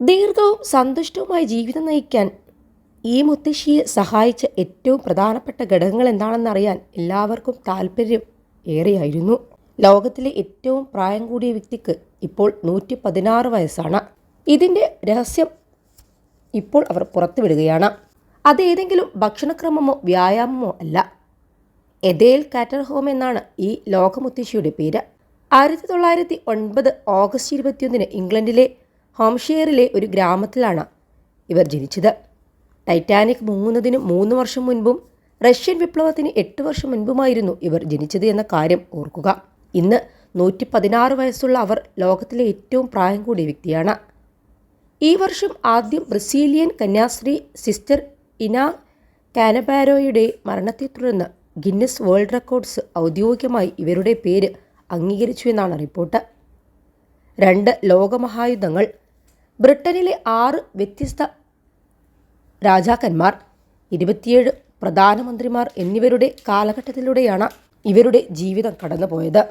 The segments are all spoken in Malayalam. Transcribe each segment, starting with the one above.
ദീർഘവും സന്തുഷ്ടവുമായ ജീവിതം നയിക്കാൻ ഈ മുത്തശ്ശിയെ സഹായിച്ച ഏറ്റവും പ്രധാനപ്പെട്ട ഘടകങ്ങൾ എന്താണെന്നറിയാൻ എല്ലാവർക്കും താല്പര്യം ഏറെയായിരുന്നു. ലോകത്തിലെ ഏറ്റവും പ്രായം കൂടിയ വ്യക്തിക്ക് ഇപ്പോൾ നൂറ്റി പതിനാറ് വയസ്സാണ്. ഇതിന്റെ രഹസ്യം ഇപ്പോൾ അവർ പുറത്തുവിടുകയാണ്. അതേതെങ്കിലും ഭക്ഷണക്രമമോ വ്യായാമമോ അല്ല. എദേൽ കാറ്റർഹോം എന്നാണ് ഈ ലോകമുത്തശ്ശിയുടെ പേര്. ആയിരത്തി തൊള്ളായിരത്തി ഒൻപത് ഓഗസ്റ്റ് ഇരുപത്തിയൊന്നിന് ഇംഗ്ലണ്ടിലെ ഹോംഷെയറിലെ ഒരു ഗ്രാമത്തിലാണ് ഇവർ ജനിച്ചത്. ടൈറ്റാനിക് മുങ്ങുന്നതിന് മൂന്ന് വർഷം മുൻപും റഷ്യൻ വിപ്ലവത്തിന് എട്ട് വർഷം മുൻപുമായിരുന്നു ഇവർ ജനിച്ചത് എന്ന കാര്യം ഓർക്കുക. ഇന്ന് നൂറ്റി പതിനാറ് വയസ്സുള്ള അവർ ലോകത്തിലെ ഏറ്റവും പ്രായം കൂടിയ വ്യക്തിയാണ്. ഈ വർഷം ആദ്യം ബ്രസീലിയൻ കന്യാസ്ത്രീ സിസ്റ്റർ ഇന കാനബാരോയുടെ മരണത്തെ തുടർന്ന് ഗിന്നസ് വേൾഡ് റെക്കോർഡ്സ് ഔദ്യോഗികമായി ഇവരുടെ പേര് അംഗീകരിച്ചു എന്നാണ് റിപ്പോർട്ട്. രണ്ട് ലോകമഹായുദ്ധങ്ങൾ ബ്രിട്ടനിലെ ആറ് വ്യത്യസ്ത രാജാക്കന്മാർ ഇരുപത്തിയേഴ് പ്രധാനമന്ത്രിമാർ എന്നിവരുടെ കാലഘട്ടത്തിലൂടെയാണ് ഇവരുടെ ജീവിതം കടന്നുപോയത്.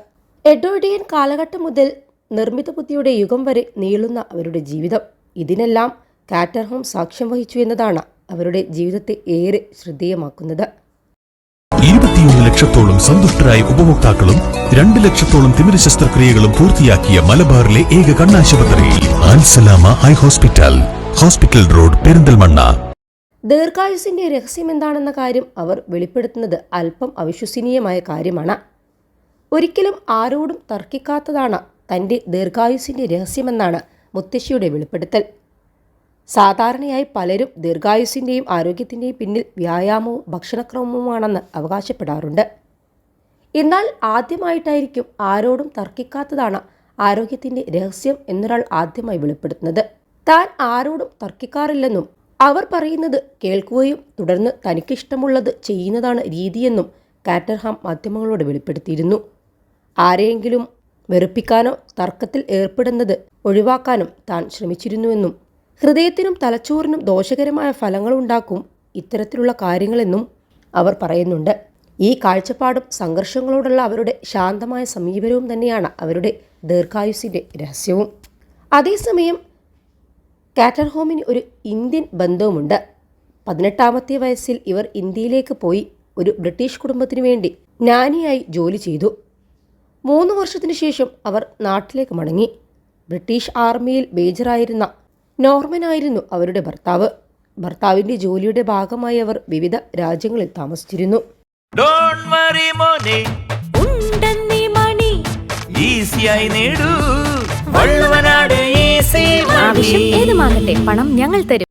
എഡോഡിയൻ കാലഘട്ടം മുതൽ നിർമ്മിത ബുദ്ധിയുടെ യുഗം വരെ നീളുന്ന അവരുടെ ജീവിതം. ഇതിനെല്ലാം കാറ്റർഹോം സാക്ഷ്യം വഹിച്ചു എന്നതാണ് അവരുടെ ജീവിതത്തെ ഏറെ ശ്രദ്ധേയമാക്കുന്നത്. ലക്ഷത്തോളം സന്തുഷ്ടരായ ഉപഭോക്താക്കളും രണ്ട് ലക്ഷത്തോളം തിമിര ശസ്ത്രക്രിയകളും പൂർത്തിയാക്കിയ മലബാറിലെ ഏക കണ്ണാശുപത്രി. ആൻസലാമ eye hospital. Hospital road Perinthalmanna. ദീർഘായുസിന്റെ രഹസ്യം എന്താണെന്ന കാര്യം അവർ വെളിപ്പെടുത്തുന്നത് അല്പം അവിശ്വസനീയമായ കാര്യമാണ്. ഒരിക്കലും ആരോടും തർക്കിക്കാത്തതാണ് തന്റെ ദീർഘായുസിന്റെ രഹസ്യമെന്നാണ് മുത്തശ്ശിയുടെ വെളിപ്പെടുത്തൽ. സാധാരണയായി പലരും ദീർഘായുസിന്റെയും ആരോഗ്യത്തിന്റെയും പിന്നിൽ വ്യായാമവും ഭക്ഷണക്രമവുമാണെന്ന് അവകാശപ്പെടാറുണ്ട്. എന്നാൽ ആദ്യമായിട്ടായിരിക്കും ആരോടും തർക്കിക്കാത്തതാണ് ആരോഗ്യത്തിന്റെ രഹസ്യം എന്നൊരാൾ ആദ്യമായി വെളിപ്പെടുത്തുന്നത്. താൻ ആരോടും തർക്കിക്കാറില്ലെന്നും അവർ പറയുന്നത് കേൾക്കുകയും തുടർന്ന് തനിക്കിഷ്ടമുള്ളത് ചെയ്യുന്നതാണ് രീതിയെന്നും കാറ്റർഹാം മാധ്യമങ്ങളോട് വെളിപ്പെടുത്തിയിരുന്നു. ആരെയെങ്കിലും വെറുപ്പിക്കാനോ തർക്കത്തിൽ ഏർപ്പെടുന്നത് ഒഴിവാക്കാനും താൻ ശ്രമിച്ചിരുന്നുവെന്നും ഹൃദയത്തിനും തലച്ചോറിനും ദോഷകരമായ ഫലങ്ങളുണ്ടാക്കും ഇത്തരത്തിലുള്ള കാര്യങ്ങളെന്നും അവർ പറയുന്നുണ്ട്. ഈ കാഴ്ചപ്പാടും സംഘർഷങ്ങളോടുള്ള അവരുടെ ശാന്തമായ സമീപനവും തന്നെയാണ് അവരുടെ ദീർഘായുസിന്റെ രഹസ്യവും. അതേസമയം കാറ്റർഹോമിന് ഒരു ഇന്ത്യൻ ബന്ധവുമുണ്ട്. പതിനെട്ടാമത്തെ വയസ്സിൽ ഇവർ ഇന്ത്യയിലേക്ക് പോയി ഒരു ബ്രിട്ടീഷ് കുടുംബത്തിനു വേണ്ടി നാനിയായി ജോലി ചെയ്തു. മൂന്ന് വർഷത്തിനു ശേഷം അവർ നാട്ടിലേക്ക് മടങ്ങി. ബ്രിട്ടീഷ് ആർമിയിൽ മേജറായിരുന്ന നോർമനായിരുന്നു അവരുടെ ഭർത്താവ്. ഭർത്താവിന്റെ ജോലിയുടെ ഭാഗമായി അവർ വിവിധ രാജ്യങ്ങളിൽ താമസിച്ചിരുന്നു. ഡോൺ വറി മോനെ. ഉണ്ടെന്നീ മണി. ഈസിയായി നേടൂ. വള്ളുവനാട് ഈസി ആവശ്യം ഏതുമാകട്ടെ പണം ഞങ്ങൾ തരും.